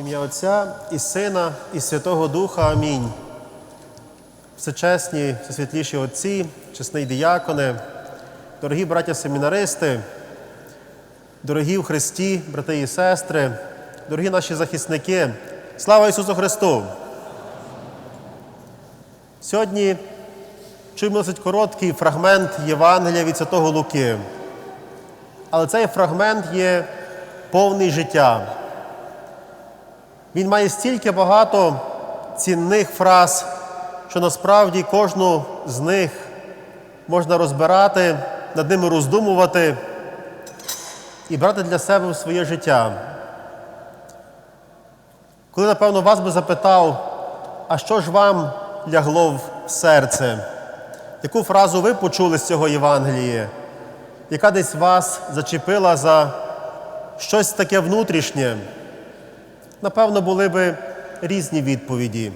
Ім'я Отця і Сина, і Святого Духа. Амінь. Всечесні, всесвітліші отці, чесний діяконе, дорогі браття семінаристи, дорогі в Христі, брати і сестри, дорогі наші захисники. Слава Ісусу Христу! Сьогодні чуємо досить короткий фрагмент Євангелія від Святого Луки. Але цей фрагмент є повний життя. Він має стільки багато цінних фраз, що насправді кожну з них можна розбирати, над ними роздумувати і брати для себе в своє життя. Коли, напевно, вас би запитав, а що ж вам лягло в серце? Яку фразу ви почули з цього Євангелія, яка десь вас зачепила за щось таке внутрішнє? Напевно, були би різні відповіді.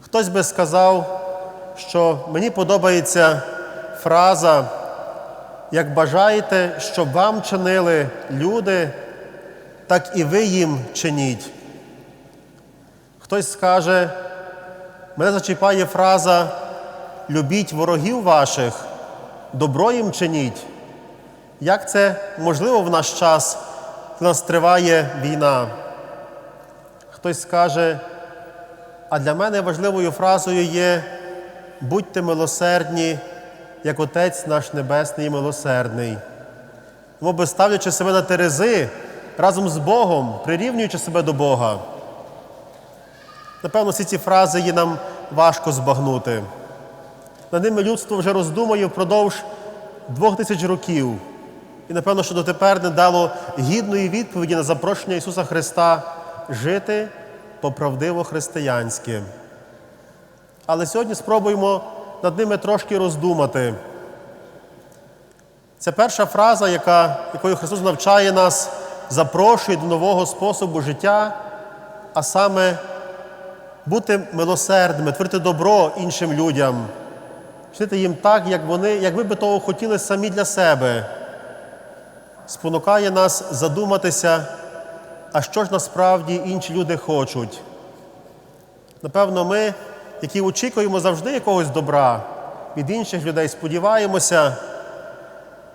Хтось би сказав, що мені подобається фраза, як бажаєте, щоб вам чинили люди, так і ви їм чиніть. Хтось скаже, мене зачіпає фраза любіть ворогів ваших, добро їм чиніть. Як це можливо в наш час, коли нас триває війна? Хтось скаже, а для мене важливою фразою є будьте милосердні, як Отець наш Небесний і милосердний. Моби ставлячи себе на терези разом з Богом, прирівнюючи себе до Бога. Напевно, всі ці фрази є нам важко збагнути. Над ними людство вже роздумує впродовж двох тисяч років. І, напевно, що дотепер не дало гідної відповіді на запрошення Ісуса Христа жити поправдиво християнськи. Але сьогодні спробуємо над ними трошки роздумати. Це перша фраза, яка, якою Христос навчає нас, запрошує до нового способу життя, а саме бути милосердними, творити добро іншим людям, чинити їм так, як вони, як ви би того хотіли самі для себе. Спонукає нас задуматися, а що ж насправді інші люди хочуть. Напевно, ми, які очікуємо завжди якогось добра від інших людей, сподіваємося,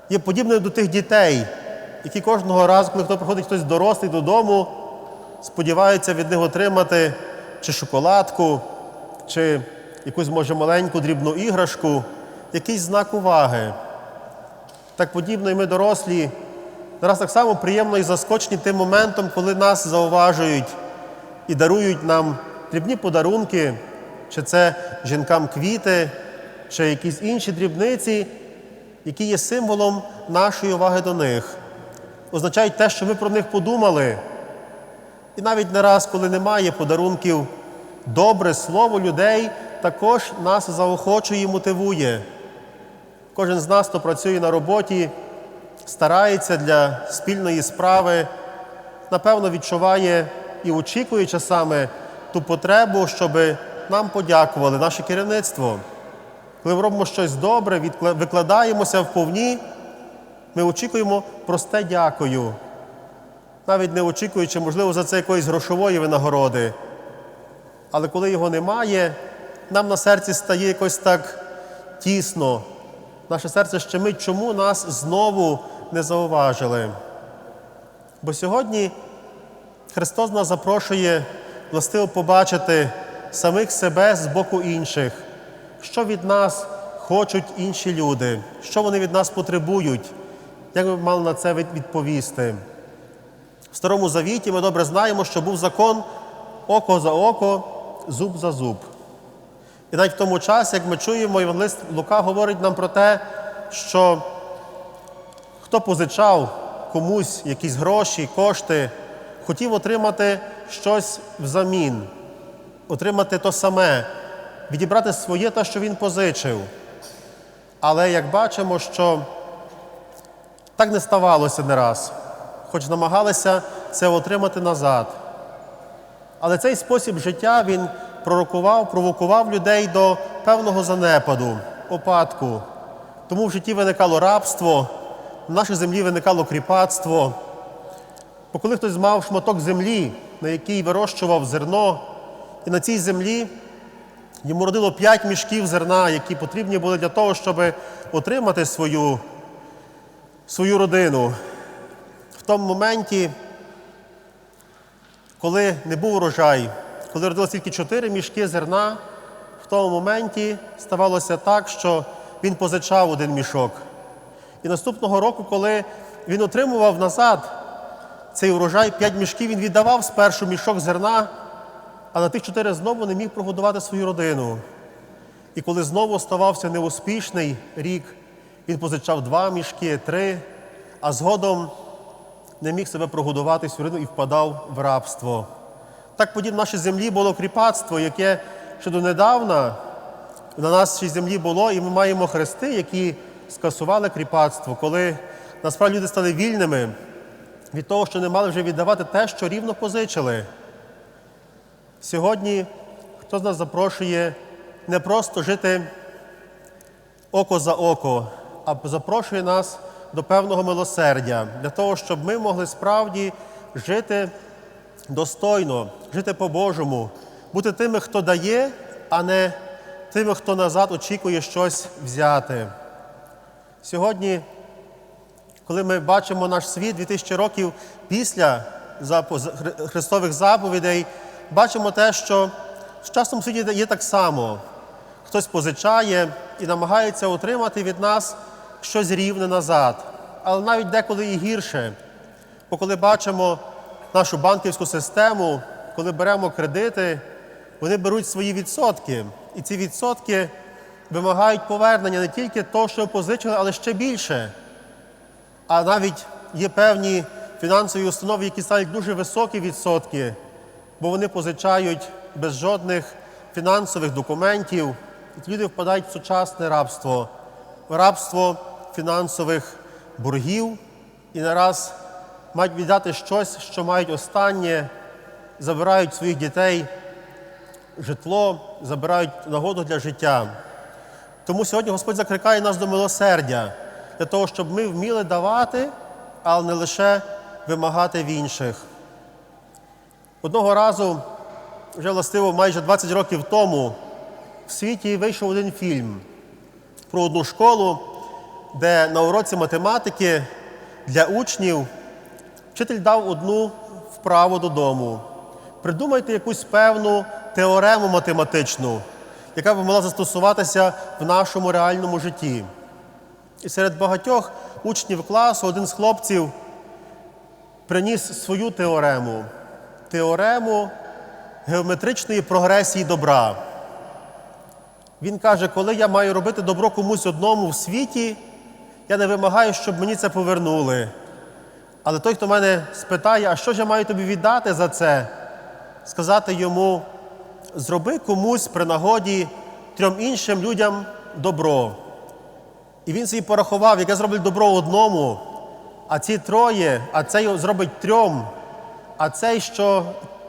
є подібними до тих дітей, які кожного разу, коли хто приходить хтось дорослий додому, сподіваються від них отримати чи шоколадку, чи якусь, може, маленьку дрібну іграшку, якийсь знак уваги. Так подібно і ми дорослі. Зараз так само приємно і заскочені тим моментом, коли нас зауважують і дарують нам дрібні подарунки, чи це жінкам квіти, чи якісь інші дрібниці, які є символом нашої уваги до них, означають те, що ми про них подумали. І навіть не раз, коли немає подарунків, добре слово людей також нас заохочує і мотивує. Кожен з нас, хто працює на роботі, старається для спільної справи, напевно, відчуває і очікує часами ту потребу, щоб нам подякували, наше керівництво. Коли ми робимо щось добре, викладаємося вповні, ми очікуємо просте дякую, навіть не очікуючи, можливо, за це якоїсь грошової винагороди. Але коли його немає, нам на серці стає якось так тісно. Наше серце щемить, чому нас знову не зауважили. Бо сьогодні Христос нас запрошує властиво побачити самих себе з боку інших, що від нас хочуть інші люди, що вони від нас потребують, як ми мали на це відповісти. В Старому Завіті ми добре знаємо, що був закон око за око, зуб за зуб. І навіть в тому часі, як ми чуємо, Євангелист Лука говорить нам про те, що хто позичав комусь якісь гроші, кошти, хотів отримати щось взамін, отримати то саме, відібрати своє те, що він позичив. Але як бачимо, що так не ставалося не раз, хоч намагалися це отримати назад. Але цей спосіб життя він пророкував, провокував людей до певного занепаду, опадку. Тому в житті виникало рабство, в нашій землі виникало кріпацтво. Бо коли хтось мав шматок землі, на якій вирощував зерно, і на цій землі йому родило п'ять мішків зерна, які потрібні були для того, щоб отримати свою, свою родину. В тому моменті, коли не був урожай, коли родилось тільки чотири мішки зерна, в тому моменті ставалося так, що він позичав один мішок. І наступного року, коли він отримував назад цей урожай, п'ять мішків, він віддавав спершу мішок зерна, а на тих чотири знову не міг прогодувати свою родину. І коли знову ставався неуспішний рік, він позичав два мішки, три, а згодом не міг себе прогодувати свою родину і впадав в рабство. Так подібно нашій землі було кріпацтво, яке ще донедавна на нашій землі було, і ми маємо хрести, які скасували кріпацтво, коли насправді люди стали вільними від того, що не мали вже віддавати те, що рівно позичили. Сьогодні хто з нас запрошує не просто жити око за око, а запрошує нас до певного милосердя, для того, щоб ми могли справді жити достойно, жити по-божому, бути тими, хто дає, а не тими, хто назад очікує щось взяти. Сьогодні, коли ми бачимо наш світ 2000 років після Христових заповідей, бачимо те, що в часному світі є так само. Хтось позичає і намагається отримати від нас щось рівне назад. Але навіть деколи і гірше. Бо коли бачимо нашу банківську систему, коли беремо кредити, вони беруть свої відсотки. І ці відсотки вимагають повернення не тільки того, що позичили, але ще більше. А навіть є певні фінансові установи, які ставлять дуже високі відсотки, бо вони позичають без жодних фінансових документів. І люди впадають в сучасне рабство, в рабство фінансових боргів і нараз мають віддати щось, що мають останнє, забирають своїх дітей житло, забирають нагоду для життя. Тому сьогодні Господь закликає нас до милосердя, для того, щоб ми вміли давати, але не лише вимагати в інших. Одного разу, вже властиво майже 20 років тому, в світі вийшов один фільм про одну школу, де на уроці математики для учнів вчитель дав одну вправу додому. Придумайте якусь певну теорему математичну, яка б могла застосуватися в нашому реальному житті. І серед багатьох учнів класу один з хлопців приніс свою теорему теорему геометричної прогресії добра. Він каже, коли я маю робити добро комусь одному в світі, я не вимагаю, щоб мені це повернули. Але той, хто мене спитає, а що ж я маю тобі віддати за це, сказати йому, зроби комусь при нагоді трьом іншим людям добро. І він собі порахував, яке зробить добро одному, а ці троє, а цей зробить трьом, а цей, що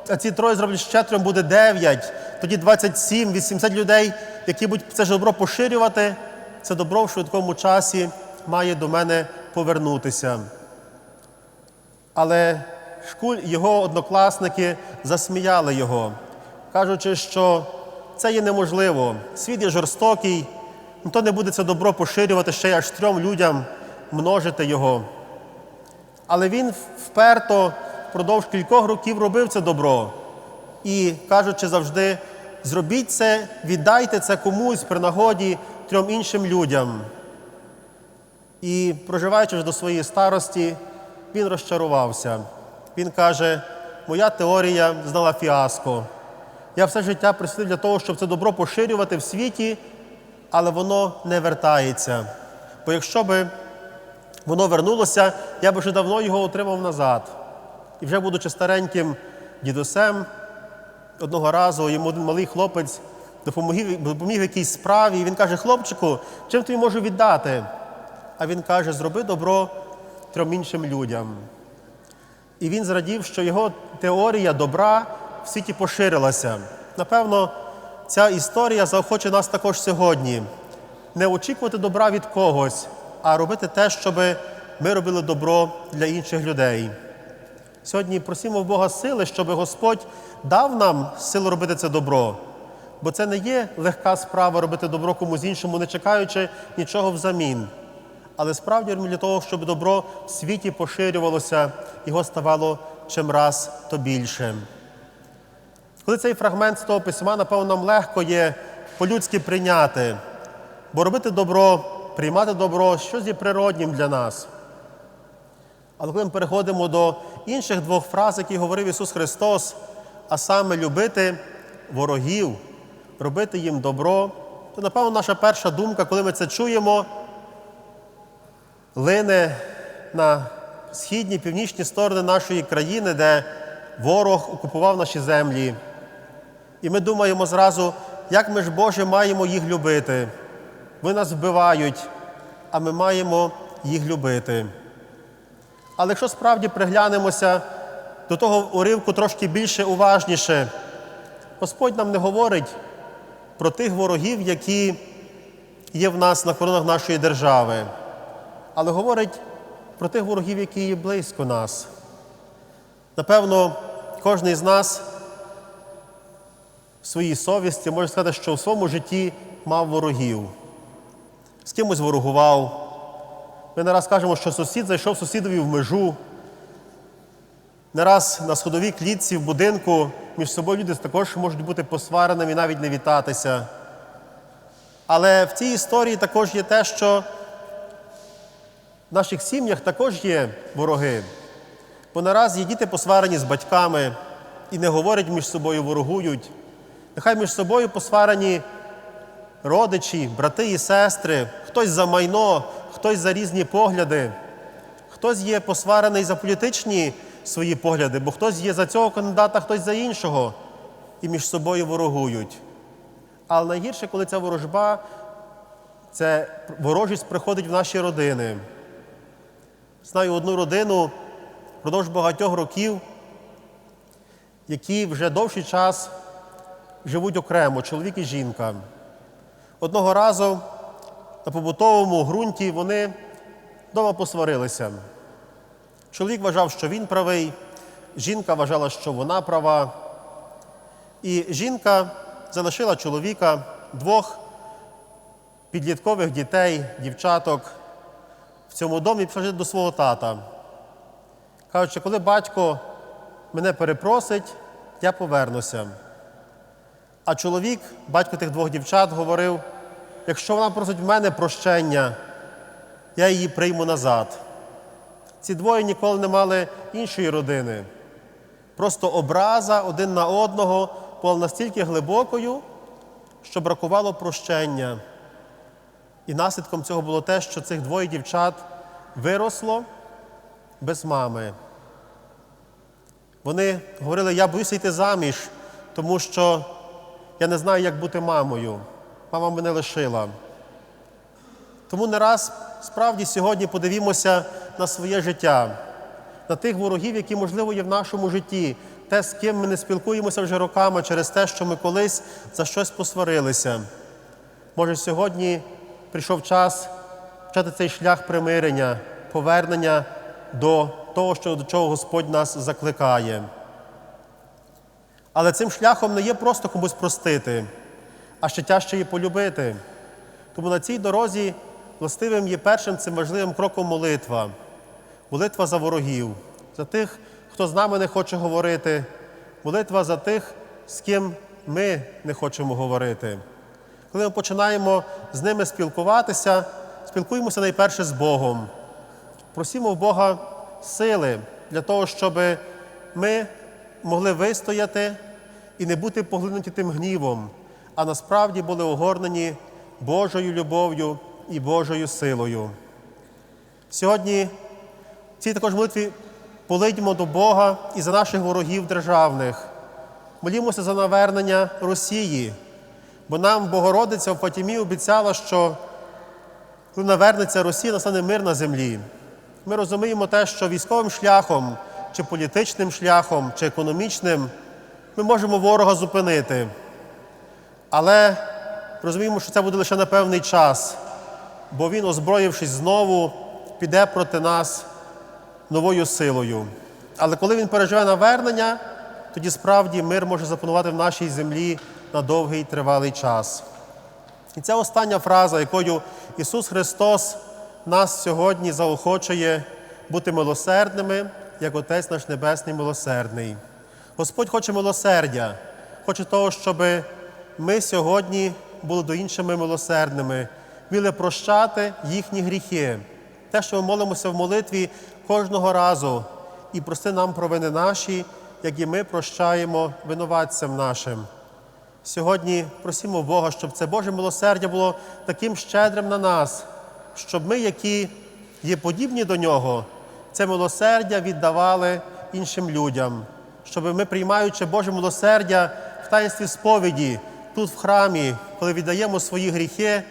а ці троє зроблять ще трьом, буде дев'ять, тоді 27, 80 людей, які будуть це ж добро поширювати, це добро в швидкому часі має до мене повернутися. Але шкуль, його однокласники засміяли його, кажучи, що це є неможливо. Світ є жорстокий, ніхто не буде це добро поширювати ще й аж трьом людям, множити його. Але він вперто впродовж кількох років робив це добро. І кажучи завжди, зробіть це, віддайте це комусь при нагоді трьом іншим людям. І проживаючи до своєї старості, він розчарувався. Він каже: моя теорія знала фіаско. Я все життя присвятив для того, щоб це добро поширювати в світі, але воно не вертається. Бо якщо би воно вернулося, я б вже давно його отримав назад. І вже, будучи стареньким дідусем, одного разу йому один малий хлопець допоміг, допоміг якійсь справі, і він каже: хлопчику, чим тобі можу віддати? А він каже: зроби добро трьом іншим людям. І він зрадів, що його теорія добра в світі поширилася. Напевно, ця історія заохоче нас також сьогодні. Не очікувати добра від когось, а робити те, щоб ми робили добро для інших людей. Сьогодні просимо в Бога сили, щоб Господь дав нам силу робити це добро. Бо це не є легка справа робити добро комусь іншому, не чекаючи нічого взамін. Але справді для того, щоб добро в світі поширювалося, його ставало чим раз то більше. Коли цей фрагмент з того письма, напевно, нам легко є по-людськи прийняти, бо робити добро, приймати добро щось є природнім для нас. Але коли ми переходимо до інших двох фраз, які говорив Ісус Христос, а саме любити ворогів, робити їм добро, то, напевно, наша перша думка, коли ми це чуємо, лине на східні, північні сторони нашої країни, де ворог окупував наші землі. І ми думаємо зразу, як ми ж, Боже, маємо їх любити. Вони нас вбивають, а ми маємо їх любити. Але якщо справді приглянемося до того уривку трошки більше уважніше, Господь нам не говорить про тих ворогів, які є в нас на коронах нашої держави, але говорить про тих ворогів, які є близько нас. Напевно, кожен з нас своїй совісті може сказати, що в своєму житті мав ворогів, з кимось ворогував. Ми не раз кажемо, що сусід зайшов сусідові в межу. Не раз на сходовій клітці в будинку між собою люди також можуть бути посвареними і навіть не вітатися. Але в цій історії також є те, що в наших сім'ях також є вороги. Бо нараз є діти посварені з батьками і не говорять між собою, ворогують. Нехай між собою посварені родичі, брати і сестри, хтось за майно, хтось за різні погляди, хтось є посварений за політичні свої погляди, бо хтось є за цього кандидата, хтось за іншого, і між собою ворогують. Але найгірше, коли ця ворожба, це ворожість приходить в наші родини. Знаю одну родину впродовж багатьох років, які вже довший час живуть окремо, чоловік і жінка. Одного разу на побутовому ґрунті вони вдома посварилися. Чоловік вважав, що він правий, жінка вважала, що вона права. І жінка залишила чоловіка двох підліткових дітей, дівчаток в цьому домі і пішла до свого тата. Кажучи, коли батько мене перепросить, я повернуся. А чоловік, батько тих двох дівчат, говорив: якщо вона просить в мене прощення, я її прийму назад. Ці двоє ніколи не мали іншої родини. Просто образа один на одного була настільки глибокою, що бракувало прощення. І наслідком цього було те, що цих двоє дівчат виросло без мами. Вони говорили, я боюся йти заміж, тому що я не знаю, як бути мамою. Мама мене лишила. Тому не раз справді сьогодні подивімося на своє життя, на тих ворогів, які, можливо, є в нашому житті, те, з ким ми не спілкуємося вже роками через те, що ми колись за щось посварилися. Може, сьогодні прийшов час почати цей шлях примирення, повернення до того, що, до чого Господь нас закликає. Але цим шляхом не є просто комусь простити, а ще тяжче її полюбити. Тому на цій дорозі властивим є першим цим важливим кроком молитва. Молитва за ворогів, за тих, хто з нами не хоче говорити, молитва за тих, з ким ми не хочемо говорити. Коли ми починаємо з ними спілкуватися, спілкуємося найперше з Богом. Просімо в Бога сили для того, щоб ми могли вистояти і не бути поглинуті тим гнівом, а насправді були огорнені Божою любов'ю і Божою силою. Сьогодні в цій також молитві полидьмо до Бога і за наших ворогів державних. Молімося за навернення Росії, бо нам Богородиця в Фатімі обіцяла, що коли навернеться Росія, настане мир на землі. Ми розуміємо те, що військовим шляхом, чи політичним шляхом, чи економічним ми можемо ворога зупинити. Але розуміємо, що це буде лише на певний час, бо він, озброївшись знову, піде проти нас новою силою. Але коли він переживе навернення, тоді справді мир може запанувати в нашій землі на довгий тривалий час. І ця остання фраза, якою Ісус Христос нас сьогодні заохочує бути милосердними, як Отець наш Небесний милосердний. Господь хоче милосердя, хоче того, щоб ми сьогодні були до іншими милосердними, вміли прощати їхні гріхи. Те, що ми молимося в молитві кожного разу, і прости нам провини наші, як і ми прощаємо винуватцям нашим. Сьогодні просимо Бога, щоб це Боже милосердя було таким щедрим на нас, щоб ми, які є подібні до нього, це милосердя віддавали іншим людям, щоб ми, приймаючи Боже милосердя в таїнстві сповіді, тут в храмі, коли віддаємо свої гріхи,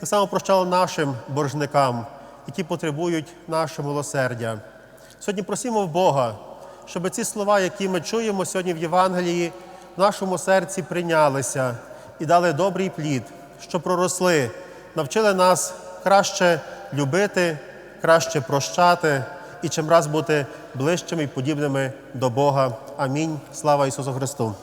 так само прощали нашим боржникам, які потребують нашого милосердя. Сьогодні просимо в Бога, щоб ці слова, які ми чуємо сьогодні в Євангелії, в нашому серці прийнялися і дали добрий плід, що проросли, навчили нас краще любити, краще прощати і чим раз бути ближчими і подібними до Бога. Амінь. Слава Ісусу Христу!